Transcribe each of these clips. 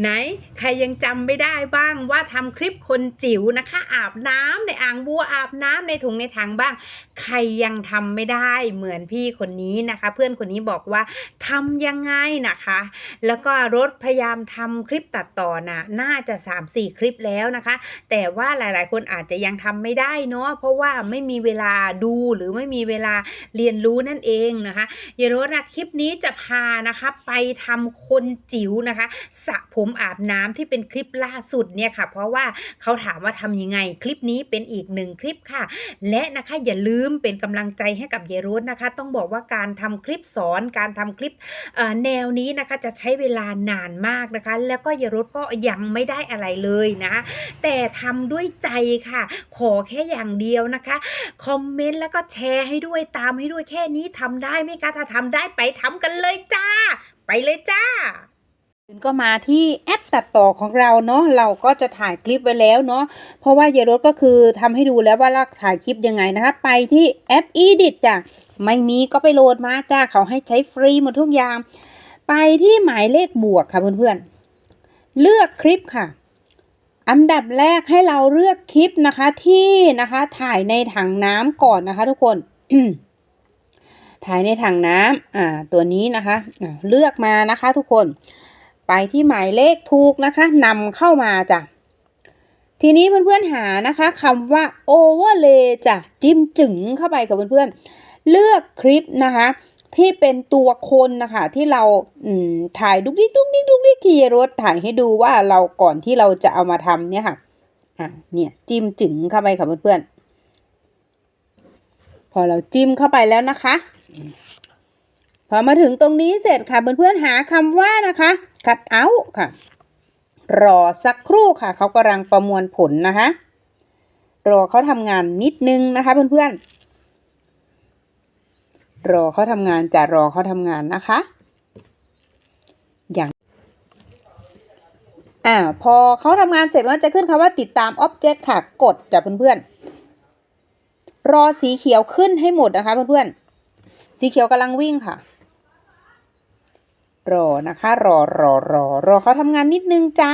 ไหนใครยังจำไม่ได้บ้างว่าทำคลิปคนจิ๋วนะคะ อาบน้ำในอ่างบัวอาบน้ำในถุงในถังบ้าง ใครยังทำไม่ได้เหมือนพี่คนนี้นะคะ เพื่อนคนนี้บอกว่าทำยังไงนะคะ แล้วก็รถพยายามทำคลิปตัดต่อนะน่าจะ 3-4 คลิปแล้วนะคะ แต่ว่าหลายๆ คนอาจจะยังทำไม่ได้เนาะเพราะว่าไม่มีเวลาดูหรือไม่มีเวลาเรียนรู้นั่นเองนะคะเยโรนะคลิปนี้จะพานะคะไปทำคนจิ๋วนะคะสระผมมอาบน้ำที่เป็นคลิปล่าสุดเนี่ยค่ะ เพราะว่าเขาถามว่าทำยังไงคลิปนี้เป็นอีกหนึ่งคลิปค่ะ และนะคะอย่าลืมเป็นกำลังใจให้กับเยโรสนะคะ ต้องบอกว่าการทำคลิปสอนการทำคลิปแนวนี้นะคะจะใช้เวลานานมากนะคะ แล้วก็เยโรสก็ยังไม่ได้อะไรเลยนะคะแต่ทำด้วยใจค่ะ ขอแค่อย่างเดียวนะคะคอมเมนต์แล้วก็แชร์ให้ด้วยตามให้ด้วยแค่นี้ทำได้ไหมคะถ้าทำได้ไปทำกันเลยจ้า ไปเลยจ้า ก็มาที่แอปตัดต่อของเราเนาะเราก็จะถ่ายคลิปไว้แล้วเนาะเพราะว่าเยรถก็คือทำให้ดูแล้วว่าเราถ่ายคลิปยังไงนะคะ ไปที่แอป Edit จ้ะไม่มีก็ไปโหลดมาจ้าเขาให้ใช้ฟรีหมดทุกอย่าง ไปที่หมายเลขบวกค่ะเพื่อนๆ เลือกคลิปค่ะ อันดับแรกให้เราเลือกคลิปนะคะที่นะคะถ่ายในถังน้ำก่อนนะคะ ทุกคนถ่ายในถังน้ำอ่าตัวนี้นะคะ เลือกมานะคะทุกคน ไปที่หมายเลขถูกนะคะนำเข้ามาจ้ะทีนี้เพื่อนๆหานะคะคำว่า overlay จ้ะจิ้มจึงเข้าไปกับเพื่อนๆ เลือกคลิปนะคะ ที่เป็นตัวคนนะคะ ที่เราถ่ายดุกดิกดุกดิกดุกดิกที่รถถ่ายให้ดูว่าเราก่อนที่เราจะเอามาทำเนี่ยค่ะอะเนี่ยจิ้มจึงเข้าไปค่ะเพื่อนๆพอเราจิ้มเข้าไปแล้วนะคะ พอมาถึงตรงนี้เสร็จค่ะเพื่อนๆหาคำว่านะคะ cut out ค่ะ รอสักครู่ค่ะ เขากำลังประมวลผลนะคะ รอเขาทำงานนิดนึงนะคะเพื่อนๆ รอเขาทำงานจะรอเขาทำงานนะคะ อย่าง อ่า พอเขาทำงานเสร็จแล้วจะขึ้นคำว่าติดตาม Object ค่ะ กดจ้ะเพื่อนๆ รอสีเขียวขึ้นให้หมดนะคะเพื่อนๆ สีเขียวกำลังวิ่งค่ะ รอนะคะ รอรอรอรอเขาทำงานนิดนึงจ้า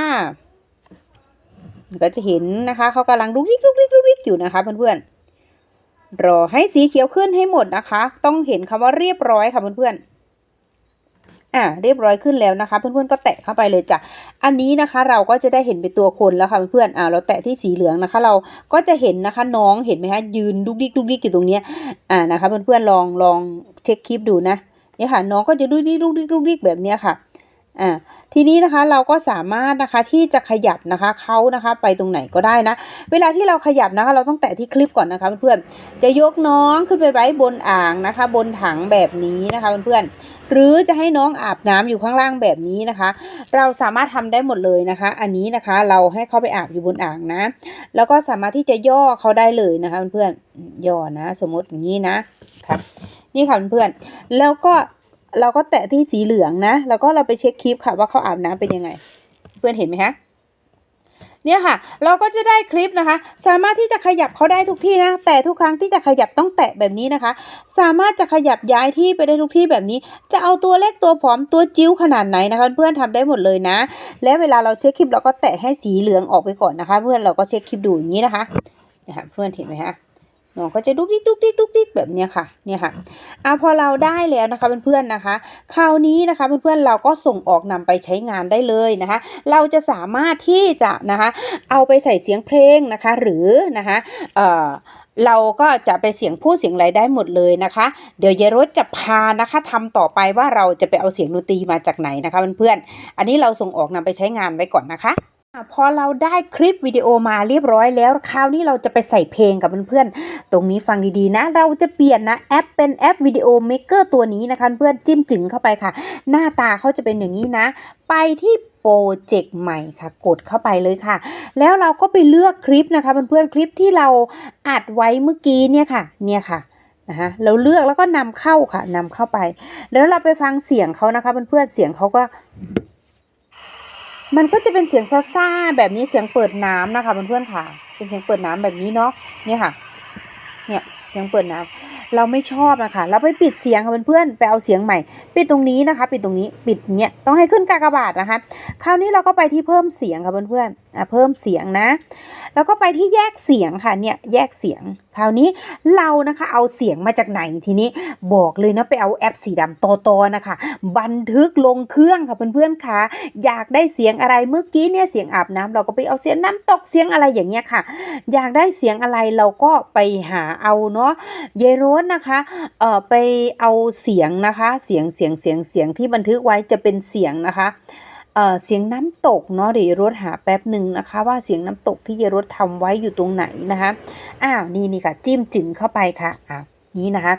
ก็จะเห็นนะคะเขากำลังลุกลิกลุกลิกลุกลิกอยู่นะคะ เพื่อนๆรอให้สีเขียวขึ้นให้หมดนะคะ ต้องเห็นคำว่าเรียบร้อยค่ะเพื่อนๆอ่าเรียบร้อยขึ้นแล้วนะคะ เพื่อนๆก็แตะเข้าไปเลยจ้ะอันนี้นะคะ เราก็จะได้เห็นเป็นตัวคนแล้วค่ะเพื่อนๆอ่าเราแตะที่สีเหลืองนะคะ เราก็จะเห็นนะคะน้องเห็นไหมคะยืนดุกดิกดุกดิกอยู่ตรงเนี้ยอ่านะคะ เพื่อนๆลองลองเช็คคลิปดูนะ เนี่ยค่ะน้องก็จะดุกดิกดุกดิกดุกดิกแบบนี้ค่ะอ่าทีนี้นะคะเราก็สามารถนะคะที่จะขยับนะคะเขานะคะไปตรงไหนก็ได้นะ เวลาที่เราขยับนะคะ เราต้องแตะที่คลิปก่อนนะคะเพื่อนๆจะยกน้องขึ้นไปไว้บนอ่างนะคะ บนถังแบบนี้นะคะเพื่อนๆหรือจะให้น้องอาบน้ำอยู่ข้างล่างแบบนี้นะคะ เราสามารถทำได้หมดเลยนะคะ อันนี้นะคะเราให้เขาไปอาบอยู่บนอ่างนะ แล้วก็สามารถที่จะย่อเขาได้เลยนะคะเพื่อนๆย่อนะ สมมติอย่างนี้นะครับ นี่ค่ะเพื่อนๆแล้วก็เราก็แตะที่สีเหลืองนะ แล้วก็เราไปเช็คคลิปค่ะว่าเขาอาบน้ำเป็นยังไง เพื่อนเห็นไหมคะเนี่ยค่ะ เราก็จะได้คลิปนะคะ สามารถที่จะขยับเขาได้ทุกที่นะ แต่ทุกครั้งที่จะขยับต้องแตะแบบนี้นะคะ สามารถจะขยับย้ายที่ไปได้ทุกที่แบบนี้ จะเอาตัวเล็กตัวผอมตัวจิ้วขนาดไหนนะคะ เพื่อนทำได้หมดเลยนะ และเวลาเราเช็คคลิปเราก็แตะให้สีเหลืองออกไปก่อนนะคะ เพื่อนเราก็เช็คคลิปดูอย่างนี้นะคะนะคะเพื่อนเห็นไหมคะ น้องก็จะดุกดิกดุกดิกดุกดิกแบบเนี้ยค่ะเนี่ยค่ะอะพอเราได้แล้วนะคะเพื่อนๆนะคะ คราวนี้นะคะเพื่อนๆเราก็ส่งออกนำไปใช้งานได้เลยนะคะ เราจะสามารถที่จะนะคะ เอาไปใส่เสียงเพลงนะคะ หรือนะคะเอ่อเราก็จะไปเสียงพูดเสียงอะไรได้หมดเลยนะคะ เดี๋ยวเยรถจะพานะคะทำต่อไปว่าเราจะไปเอาเสียงดนตรีมาจากไหนนะคะเพื่อนๆอันนี้เราส่งออกนำไปใช้งานไว้ก่อนนะคะอะ พอเราได้คลิปวิดีโอมาเรียบร้อยแล้ว คราวนี้เราจะไปใส่เพลงกับเพื่อนๆ ตรงนี้ฟังดีๆนะ เราจะเปลี่ยนนะแอปเป็นแอปวิดีโอเม k เกอร์ตัวนี้นะคะเพื่อนจิ้มจึงเข้าไปค่ะ หน้าตาเขาจะเป็นอย่างนี้นะ ไปที่โปรเจกต์ใหม่ค่ะ กดเข้าไปเลยค่ะ แล้วเราก็ไปเลือกคลิปนะคะเพื่อนๆคลิปที่เราอัดไว้เมื่อกี้เนี่ยค่ะ เนี่ยค่ะนะคะเราเลือกแล้วก็นำเข้าค่ะนำเข้าไป แล้วเราไปฟังเสียงเขานะคะเพื่อนๆเสียงเขาก็ มันก็จะเป็นเสียงซ่าๆแบบนี้เสียงเปิดน้ำนะคะเพื่อนๆค่ะ เป็นเสียงเปิดน้ำแบบนี้เนาะเนี่ยค่ะ เนี่ยเสียงเปิดน้ำ เราไม่ชอบนะคะเราไปปิดเสียงค่ะเพื่อนๆไปเอาเสียงใหม่ ปิดตรงนี้นะคะ ปิดตรงนี้ปิดเนี้ยต้องให้ขึ้นกากบาทนะคะ คราวนี้เราก็ไปที่เพิ่มเสียงค่ะเพื่อนๆอะเพิ่มเสียงนะ แล้วก็ไปที่แยกเสียงค่ะเนี่ยแยกเสียง คราวนี้เรานะคะเอาเสียงมาจากไหนทีนี้บอกเลยนะไปเอาแอปสีดำโตโตๆนะคะ บันทึกลงเครื่องค่ะเพื่อนๆค่ะ อยากได้เสียงอะไรเมื่อกี้เนี่ยเสียงอาบน้ำเราก็ไปเอาเสียงน้ำตกเสียงอะไรอย่างเงี้ยค่ะ อยากได้เสียงอะไรเราก็ไปหาเอาเนาะเยโรสนะคะเอ่อไปเอาเสียงนะคะ เสียงเสียงเสียงเสียงที่บันทึกไว้จะเป็นเสียงนะคะเอ่อเสียงน้ำตกเนาะเดี๋ยวรสหาแป๊บหนึ่งนะคะ ว่าเสียงน้ำตกที่เยรสทำไว้อยู่ตรงไหนนะคะอ้าวนี่นี่ค่ะจิ้มจึงเข้าไปค่ะอ้าวนี้นะคะ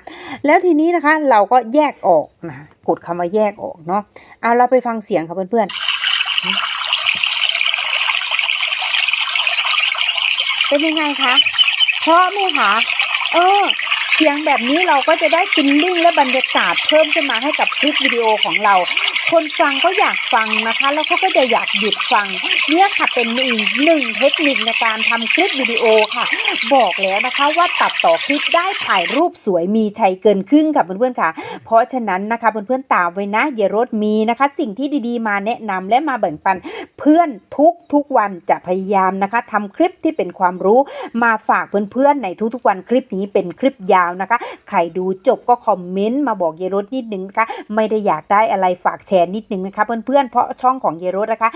แล้วทีนี้นะคะเราก็แยกออกนะกดคำว่าแยกออกเนาะเอาเราไปฟังเสียงค่ะเพื่อนๆเป็นยังไงคะเพราะไหมคะเออ เพียงแบบนี้เราก็จะได้ฟิลลิ่งและบรรยากาศเพิ่มขึ้นมาให้กับคลิปวิดีโอของเรา คนฟังก็อยากฟังนะคะ แล้วเขาก็จะอยากหยุดฟัง เนี่ยค่ะเป็นอีกหนึ่งเทคนิคในการทำคลิปวิดีโอค่ะ บอกแล้วนะคะว่าตัดต่อคลิปได้ถ่ายรูปสวยมีชัยเกินครึ่งค่ะเพื่อนๆค่ะ เพราะฉะนั้นนะคะเพื่อนๆตามไว้นะเยรถมีนะคะ สิ่งที่ดีๆมาแนะนำและมาแบ่งปันเพื่อนทุกทุกๆวันจะพยายามนะคะทำคลิปที่เป็นความรู้มาฝากเพื่อนๆในทุกๆวันคลิปนี้เป็นคลิปยาวนะคะ ใครดูจบก็คอมเมนต์มาบอกเยรถนิดนึงนะคะไม่ได้อยากได้อะไรฝากแชร์นิดนึงนะคะเพื่อนๆเพราะช่องของเยรถนะคะ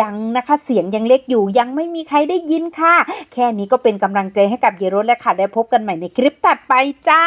ยังนะคะเสียงยังเล็กอยู่ยังไม่มีใครได้ยินค่ะ แค่นี้ก็เป็นกำลังใจให้กับเยรถแล้วค่ะ ได้พบกันใหม่ในคลิปถัดไปจ้า